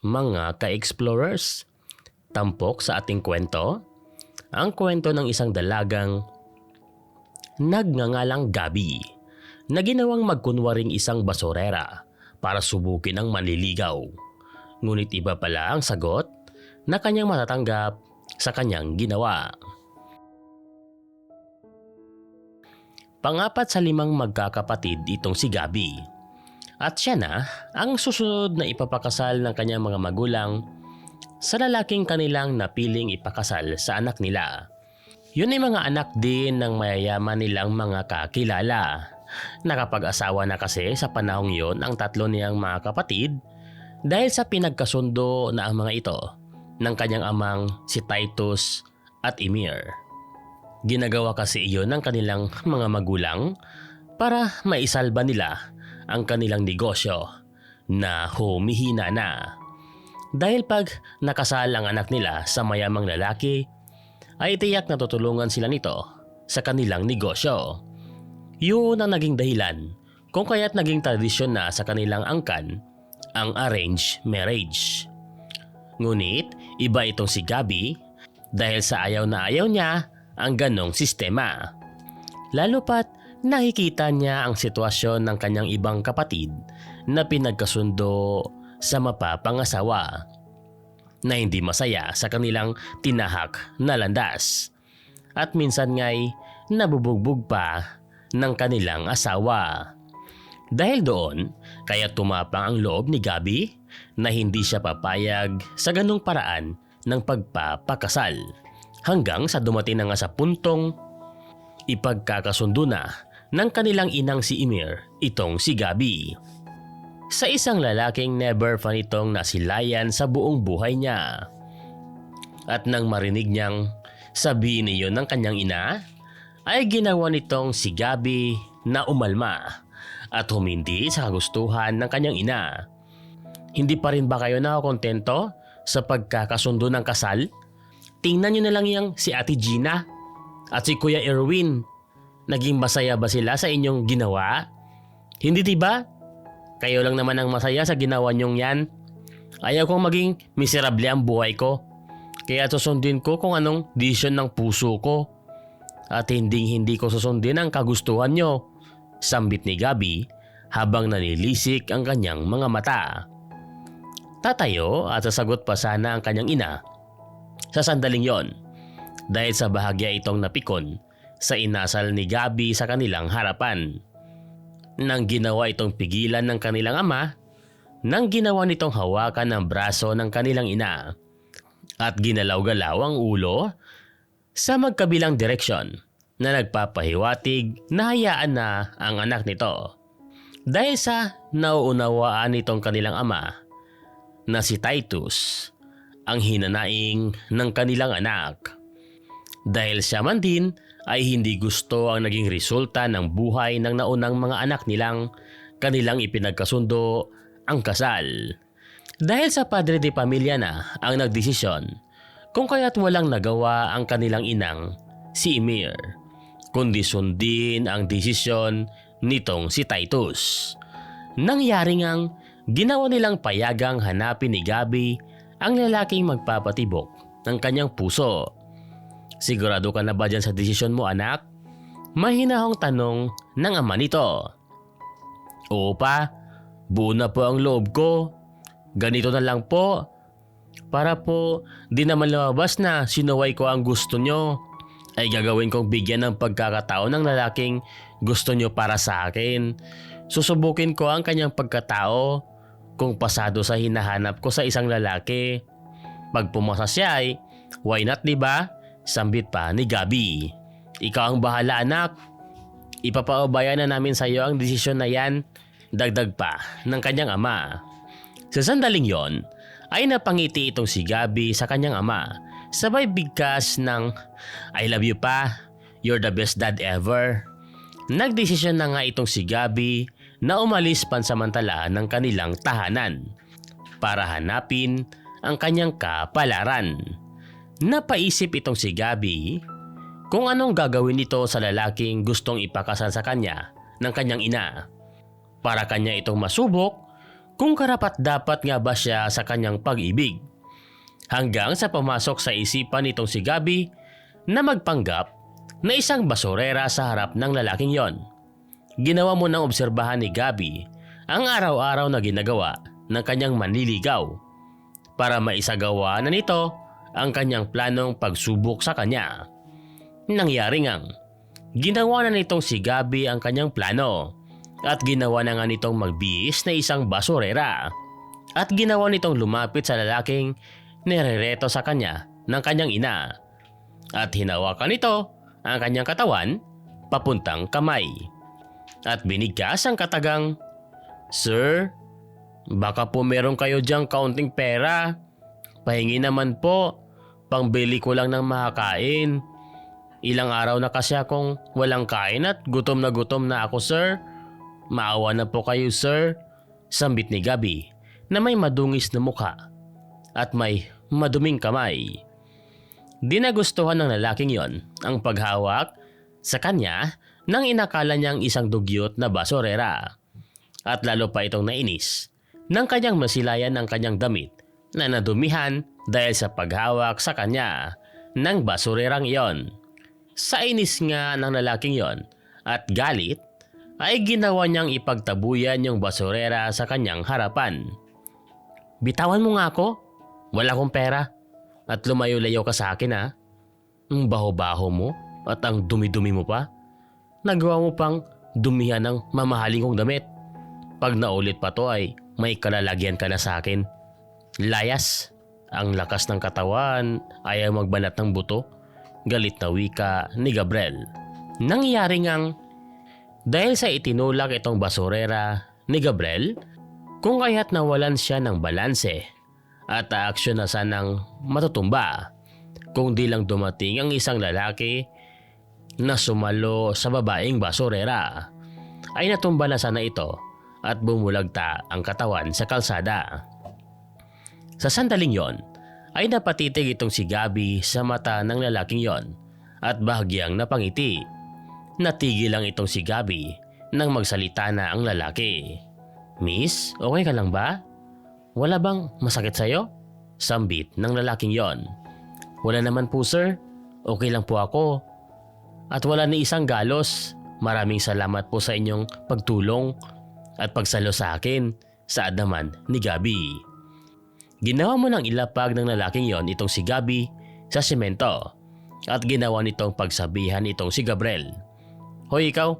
mga ka-explorers. Tampok sa ating kwento, ang kwento ng isang dalagang nagngangalang Gabi na ginawang magkunwaring isang basorera para subukin ang manliligaw. Ngunit iba pala ang sagot na kanyang matatanggap sa kanyang ginawa. Pangapat sa limang magkakapatid itong si Gabi. At siya na ang susunod na ipapakasal ng kanyang mga magulang sa lalaking kanilang napiling ipakasal sa anak nila. Yun ay mga anak din ng mayayaman nilang mga kakilala. Nakapag-asawa na kasi sa panahong yon ang tatlo niyang mga kapatid dahil sa pinagkasundo na ang mga ito ng kanyang amang si Titus at Emir. Ginagawa kasi iyon ng kanilang mga magulang para maisalba nila ang kanilang negosyo na humihina na. Dahil pag nakasal ang anak nila sa mayamang lalaki, ay tiyak na tutulungan sila nito sa kanilang negosyo. Yun ang naging dahilan kung kaya't naging tradisyon na sa kanilang angkan ang arranged marriage. Ngunit iba itong si Gabi dahil sa ayaw na ayaw niya ang ganong sistema. Lalo pat nakikita niya ang sitwasyon ng kanyang ibang kapatid na pinagkasundo sa mapapangasawa na hindi masaya sa kanilang tinahak na landas at minsan nga'y nabubugbog pa ng kanilang asawa. Dahil doon, kaya tumapang ang loob ni Gabi na hindi siya papayag sa ganong paraan ng pagpapakasal. Hanggang sa dumating na nga sa puntong ipagkakasundo na ng kanilang inang si Emir itong si Gabi. Sa isang lalaking never pa nitong nasilayan sa buong buhay niya. At nang marinig niyang sabihin iyon ng kanyang ina, ay ginawa nitong si Gabi na umalma at humindi sa kagustuhan ng kanyang ina. Hindi pa rin ba kayo nakakontento sa pagkakasundo ng kasal? Tingnan niyo na lang yung si Ate Gina at si Kuya Erwin. Naging masaya ba sila sa inyong ginawa? Hindi diba? Kayo lang naman ang masaya sa ginawa niyong yan. Ayaw kong maging miserable ang buhay ko. Kaya susundin ko kung anong desisyon ng puso ko. At hindi hindi ko susundin ang kagustuhan nyo. Sambit ni Gabi habang nanilisik ang kanyang mga mata. Tatayo at sasagot pa sana ang kanyang ina sa sandaling yon dahil sa bahagya itong napikon sa inasal ni Gabi sa kanilang harapan. Nang ginawa itong pigilan ng kanilang ama, nang ginawa nitong hawakan ng braso ng kanilang ina at ginalaw-galaw ang ulo sa magkabilang direksyon na nagpapahiwatig na hayaan na ang anak nito. Dahil sa nauunawaan nitong kanilang ama na si Titus ang hinanaing ng kanilang anak. Dahil siya man din ay hindi gusto ang naging resulta ng buhay ng naunang mga anak nilang kanilang ipinagkasundo ang kasal. Dahil sa padre de pamilya na ang nagdesisyon kung kaya't walang nagawa ang kanilang inang si Emir kundi sundin ang desisyon nitong si Titus. Nangyari ngang ginawa nilang payagang hanapin ni Gabi ang lalaking magpapatibok ng kanyang puso. Sigurado ka na ba dyan sa desisyon mo anak? Mahinahong tanong ng ama nito. Oo pa, buo na po ang loob ko. Ganito na lang po. Para po di naman lumabas na sinuway ko ang gusto nyo ay gagawin kong bigyan ng pagkakataon ng lalaking gusto nyo para sa akin. Susubukin ko ang kanyang pagkatao kung pasado sa hinahanap ko sa isang lalaki. Pag pumasa siya ay, why not di ba? Sambit pa ni Gabi. Ikaw ang bahala anak. Ipapaubayan na namin sa iyo ang desisyon na yan. Dagdag pa ng kanyang ama. Sa sandaling yon, ay napangiti itong si Gabi sa kanyang ama. Sabay bigkas ng I love you pa, you're the best dad ever. Nagdesisyon na nga itong si Gabi na umalis pansamantala ng kanilang tahanan para hanapin ang kanyang kapalaran. Napaisip itong si Gabi kung anong gagawin nito sa lalaking gustong ipakasal sa kanya ng kanyang ina. Para kanya itong masubok kung karapat dapat nga ba siya sa kanyang pag-ibig. Hanggang sa pumasok sa isipan nitong si Gabi na magpanggap na isang basurera sa harap ng lalaking yon. Ginawa mo ng obserbahan ni Gabi ang araw-araw na ginagawa ng kanyang manliligaw para maisagawa na nito ang kanyang planong pagsubok sa kanya. Nangyari ngang, ginawa na nitong si Gabi ang kanyang plano at ginawa na nga nitong magbihis na isang basurera at ginawa nitong lumapit sa lalaking nirereto sa kanya ng kanyang ina at hinawakan nito ang kanyang katawan papuntang kamay at binigkas ang katagang Sir, baka po meron kayo diyang kaunting pera. Pahingi naman po, pangbili ko lang ng makakain. Ilang araw na kasi akong walang kain at gutom na gutom na ako sir. Maawa na po kayo sir. Sambit ni Gabi na may madungis na mukha at may maduming kamay. Di nagustuhan ng lalaking yon ang paghawak sa kanya nang inakala niyang isang dugyot na basurera. At lalo pa itong nainis nang kanyang masilayan ang kanyang damit na nadumihan dahil sa paghawak sa kanya ng basurerang iyon. Sa inis nga ng lalaking yon at galit ay ginawa niyang ipagtabuyan yung basurera sa kanyang harapan. Bitawan mo nga ako, wala akong pera at lumayo-layo ka sa akin ha. Ang baho-baho mo at ang dumi-dumi mo pa. Nagawa mo pang dumihan ng mamahaling kong damit. Pag naulit pa to ay may kalalagyan ka na sa akin. Layas, ang lakas ng katawan, ayaw magbanat ng buto. Galit na wika ni Gabriel. Nangyari ngang dahil sa itinulak itong basurera ni Gabriel, kung kaya't nawalan siya ng balanse at aaksyon na sanang matutumba kung di lang dumating ang isang lalaki na sumalo sa babaeng basurera ay natumba na sana ito at bumulagta ang katawan sa kalsada. Sa sandaling yon ay napatitig itong si Gabi sa mata ng lalaking yon at bahagyang napangiti. Natigil lang itong si Gabi nang magsalita na ang lalaki. Miss, okay ka lang ba? Wala bang masakit sa'yo? Sambit ng lalaking yon. Wala naman po sir. Okay lang po ako. At wala ni isang galos. Maraming salamat po sa inyong pagtulong at pagsalo sa akin sa adaman ni Gabi. Ginawa mo ng ilapag ng lalaking yon itong si Gabi sa semento at ginawa nitong pagsabihan itong si Gabriel. Hoy ikaw,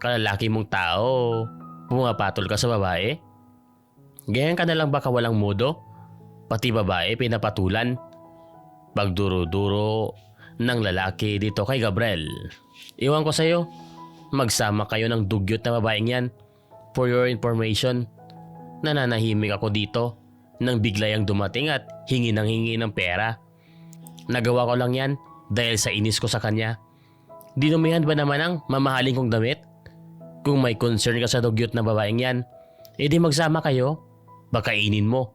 kalalaki mong tao, pumapatol ka sa babae? Ganyan ka na baka walang mudo? Pati babae pinapatulan? Pagduro-duro ng lalaki dito kay Gabriel. Iwan ko sa'yo, magsama kayo ng dugyot na babaeng yan. For your information, nananahimik ako dito nang biglayang dumating at hingi ng hingi ng pera. Nagawa ko lang yan dahil sa inis ko sa kanya. Dinumihan ba naman ang mamahaling kong damit? Kung may concern ka sa dugyot na babaeng yan, edi magsama kayo. Baka inin mo.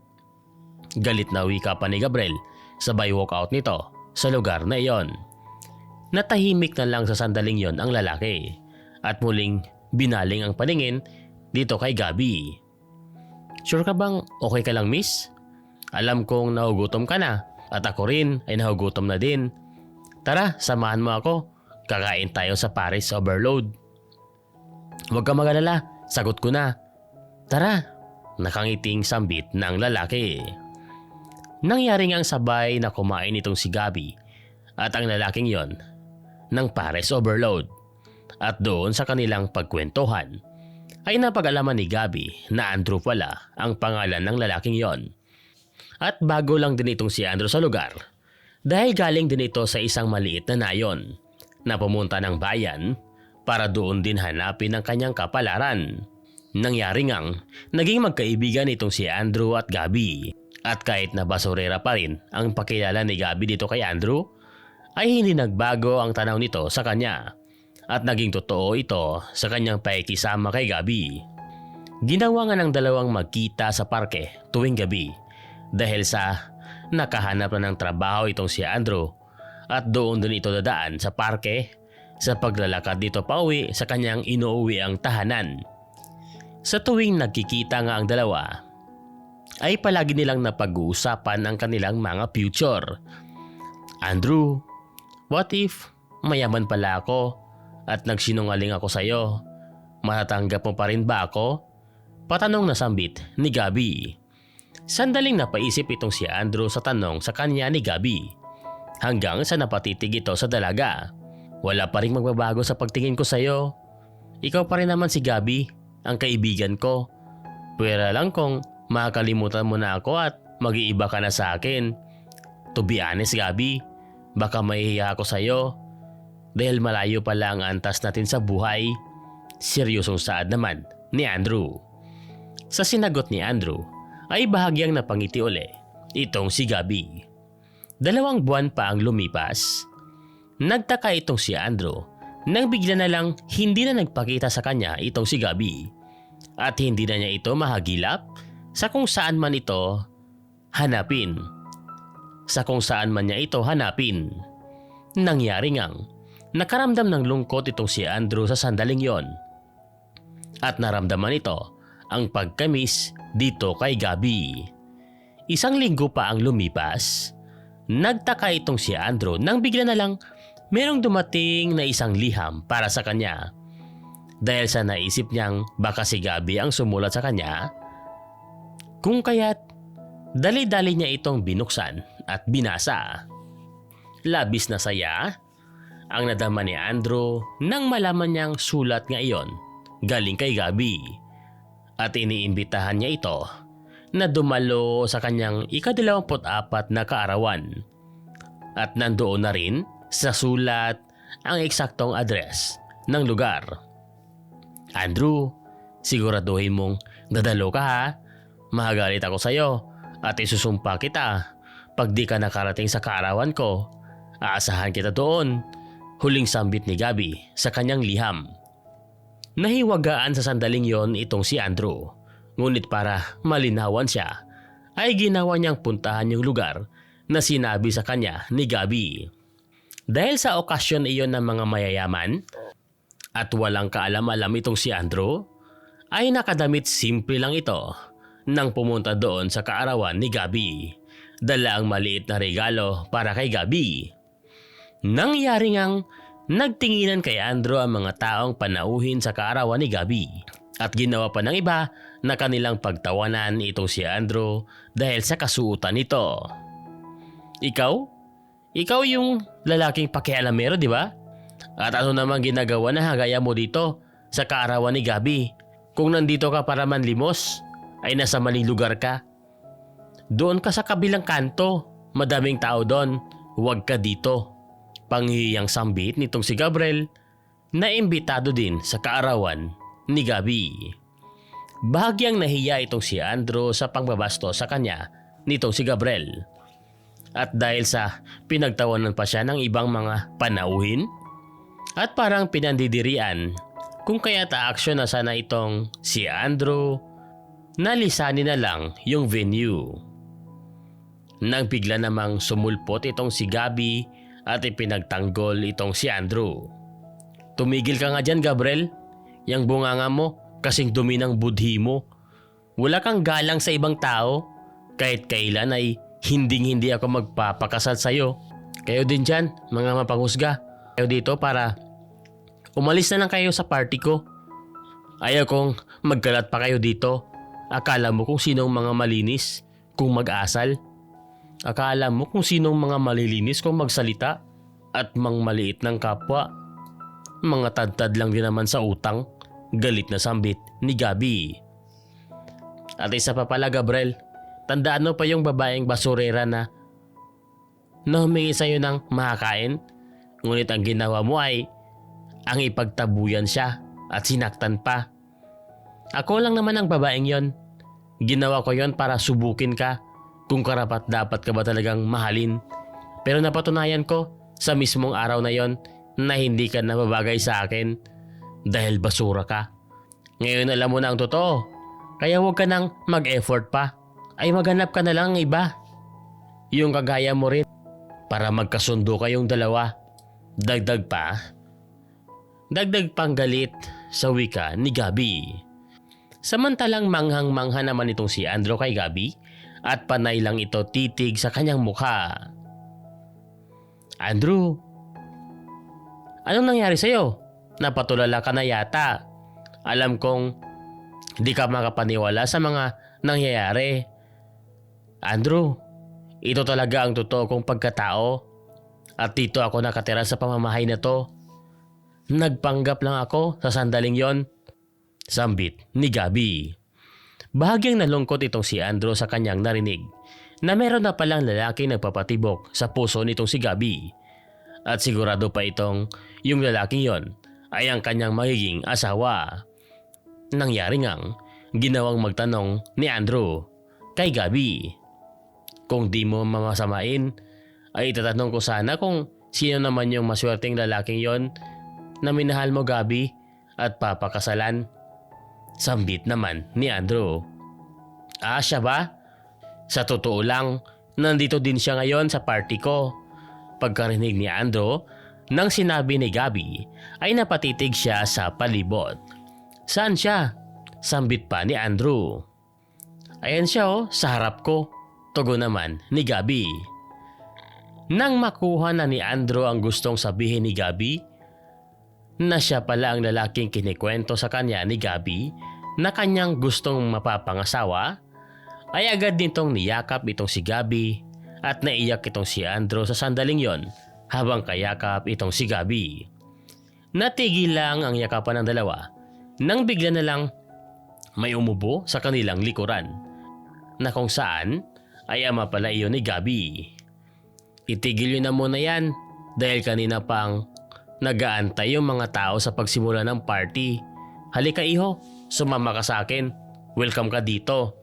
Galit na wika pa ni Gabriel sabay walkout nito sa lugar na iyon. Natahimik na lang sa sandaling yon ang lalaki at muling binaling ang paningin dito kay Gabi. Sure ka bang okay ka lang miss? Alam kong nahugutom ka na at ako rin ay nahugutom na din. Tara, samahan mo ako. Kakain tayo sa Paris Overload. Huwag ka magalala, sagot ko na. Tara, nakangiting sambit ng lalaki. Nangyari nga ang sabay na kumain itong si Gabi at ang lalaking yon ng Paris Overload. At doon sa kanilang pagkwentuhan ay napag-alaman ni Gabi na Andrew pala ang pangalan ng lalaking yon. At bago lang din itong si Andrew sa lugar dahil galing din ito sa isang maliit na nayon na pumunta ng bayan para doon din hanapin ang kanyang kapalaran. Nangyari ngang naging magkaibigan itong si Andrew at Gabi. At kahit na basurera pa rin ang pakilala ni Gabi dito kay Andrew, ay hindi nagbago ang tanaw nito sa kanya. At naging totoo ito sa kanyang paikisama kay Gabi. Ginawa nga ng dalawang magkita sa parke tuwing gabi dahil sa nakahanap na ng trabaho itong si Andrew at doon din ito dadaan sa parke sa paglalakad dito pauwi sa kanyang inuuwi ang tahanan. Sa tuwing nagkikita nga ang dalawa ay palagi nilang napag-uusapan ang kanilang mga future. Andrew, what if mayaman pala ako at nagsinungaling ako sa'yo? Matatanggap mo pa rin ba ako? Patanong na sambit ni Gabi. Sandaling napaisip itong si Andrew sa tanong sa kanya ni Gabi. Hanggang sa napatitig ito sa dalaga. Wala pa rin magbabago sa pagtingin ko sa'yo. Ikaw pa rin naman si Gabi, ang kaibigan ko. Pwera lang kung makakalimutan mo na ako at mag-iiba ka na sa akin. To be honest Gabi, baka mahihiya ako sa'yo. Dahil malayo pa lang ang antas natin sa buhay. Seryosong saad naman ni Andrew. Sa sinagot ni Andrew ay bahagyang napangiti uli itong si Gabi. Dalawang buwan pa ang lumipas. Nagtaka itong si Andrew nang bigla na lang hindi na nagpakita sa kanya itong si Gabi at hindi na niya ito mahagilap sa kung saan man ito hanapin. Sa kung saan man niya ito hanapin. Nangyari ngang nakaramdam ng lungkot itong si Andrew sa sandaling yon. At naramdaman ito ang pagkamis dito kay Gabi. Isang linggo pa ang lumipas. Nagtaka itong si Andrew nang bigla na lang merong dumating na isang liham para sa kanya. Dahil sa naisip niyang baka si Gabi ang sumulat sa kanya, kung kaya't dali-dali niya itong binuksan at binasa. Labis na saya ang nadama ni Andrew nang malaman niyang sulat nga iyon galing kay Gabi at iniimbitahan niya ito na dumalo sa kanyang ikadalawamput-apat na kaarawan. At nandoon na rin sa sulat ang eksaktong address ng lugar. Andrew, siguraduhin mong dadalo ka ha. Mahagalit ako sa'yo at isusumpa kita. Pag di ka nakarating sa kaarawan ko, aasahan kita doon. Huling sambit ni Gabi sa kanyang liham. Nahiwagaan sa sandaling yon itong si Andrew. Ngunit para malinawan siya, ay ginawa niyang puntahan yung lugar na sinabi sa kanya ni Gabi. Dahil sa okasyon iyon ng mga mayayaman at walang kaalam-alam itong si Andrew, ay nakadamit simple lang ito nang pumunta doon sa kaarawan ni Gabi. Dala ang maliit na regalo para kay Gabi. Nangyari ngang nagtinginan kay Andrew ang mga taong panauhin sa kaarawan ni Gabi at ginawa pa ng iba na kanilang pagtawanan itong si Andrew dahil sa kasuotan nito. Ikaw? Ikaw yung lalaking pakialamero, di ba? At ano naman ginagawa na hagaya mo dito sa kaarawan ni Gabi? Kung nandito ka para manlimos, ay nasa maling lugar ka. Doon ka sa kabilang kanto. Madaming tao doon. Huwag ka dito. Panghihiyang sambit nitong si Gabriel na imbitado din sa kaarawan ni Gabi. Bahagyang nahiya itong si Andrew sa pangbabasto sa kanya nitong si Gabriel. At dahil sa pinagtawanan pa siya ng ibang mga panauhin at parang pinandidirian kung kaya ta-action na sana itong si Andrew nalisanin na lang yung venue. Nang bigla namang sumulpot itong si Gabi at ipinagtanggol itong si Andrew. Tumigil ka nga dyan Gabriel. Yang bunganga mo kasing dumi ng budhi mo. Wala kang galang sa ibang tao. Kahit kailan ay hinding hindi ako magpapakasal sa'yo. Kayo din dyan, mga mapanghusga. Kayo dito para umalis na lang kayo sa party ko. Ayaw kong magkalat pa kayo dito. Akala mo kung sinong mga malinis kung mag-asal. Akala mo kung sinong mga malilinis kung magsalita at mang maliit ng kapwa. Mga tadtad lang din naman sa utang. Galit na sambit ni Gabi. At isa pa pala Gabriel, tandaan mo pa yung babaeng basurera na na humingi sa'yo ng makakain. Ngunit ang ginawa mo ay ang ipagtabuyan siya at sinaktan pa. Ako lang naman ang babaeng yon. Ginawa ko yon para subukin ka kung karapat dapat ka ba talagang mahalin. Pero napatunayan ko sa mismong araw na yon na hindi ka nababagay sa akin dahil basura ka. Ngayon alam mo na ang totoo. Kaya huwag ka nang mag-effort pa. Ay maghanap ka na lang ng iba. Yung kagaya mo rin para magkasundo kayong dalawa. Dagdag pa. Dagdag pang galit sa wika ni Gabi. Samantalang manghang-mangha naman itong si Andrew kay Gabi at panay lang ito titig sa kanyang mukha. Andrew, anong nangyari sa'yo? Napatulala ka na yata. Alam kong di ka makapaniwala sa mga nangyayari. Andrew, ito talaga ang totoo kong pagkatao. At dito ako nakatira sa pamamahay na to. Nagpanggap lang ako sa sandaling yon. Sambit ni Gabi. Bahagyang nalungkot itong si Andrew sa kanyang narinig na meron na palang lalaki nagpapatibok sa puso nitong si Gabi. At sigurado pa itong yung lalaking yon ay ang kanyang magiging asawa. Nangyari ngang ginawang magtanong ni Andrew kay Gabi. Kung di mo mamasamain, ay itatanong ko sana kung sino naman yung maswerteng lalaking yon na minahal mo Gabi at papakasalan. Sambit naman ni Andrew. Ah, siya ba? Sa totoo lang, nandito din siya ngayon sa party ko. Pagkarinig ni Andrew, nang sinabi ni Gabi, ay napatitig siya sa palibot. Saan siya? Sambit pa ni Andrew. Ayan siya oh, sa harap ko. Tugo naman ni Gabi. Nang makuha na ni Andrew ang gustong sabihin ni Gabi, na siya pala ang lalaking kinikwento sa kanya ni Gabi na kanyang gustong mapapangasawa, ay agad nitong niyakap itong si Gabi at naiyak itong si Andrew sa sandaling yon habang kayakap itong si Gabi. Natigil lang ang yakapan ng dalawa nang bigla na lang may umubo sa kanilang likuran na kung saan ay ama pala iyon ni Gabi. Itigil nyo na muna yan dahil kanina pang nagaantay yung mga tao sa pagsimula ng party. Halika iho, sumama ka sa akin. Welcome ka dito.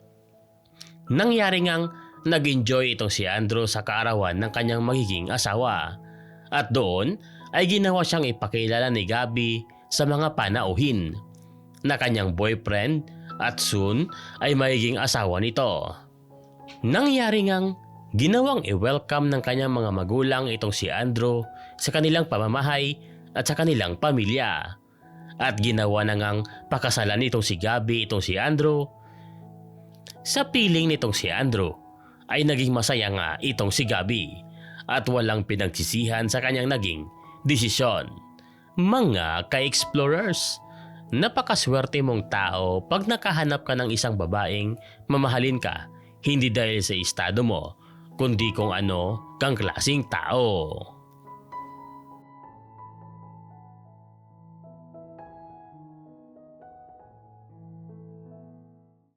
Nangyari ngang nag-enjoy itong si Andrew sa kaarawan ng kanyang magiging asawa. At doon ay ginawa siyang ipakilala ni Gabi sa mga panauhin na kanyang boyfriend at soon ay magiging asawa nito. Nangyari ngang ginawang i-welcome ng kanyang mga magulang itong si Andrew sa kanilang pamamahay at sa kanilang pamilya. At ginawa na ngang pakasalan nitong si Gabi itong si Andrew. Sa piling nitong si Andrew ay naging masaya nga itong si Gabi at walang pinagsisihan sa kanyang naging desisyon. Mga ka-explorers, napakaswerte mong tao pag nakahanap ka ng isang babaeng mamahalin ka hindi dahil sa estado mo, kundi kung ano kang klasing tao.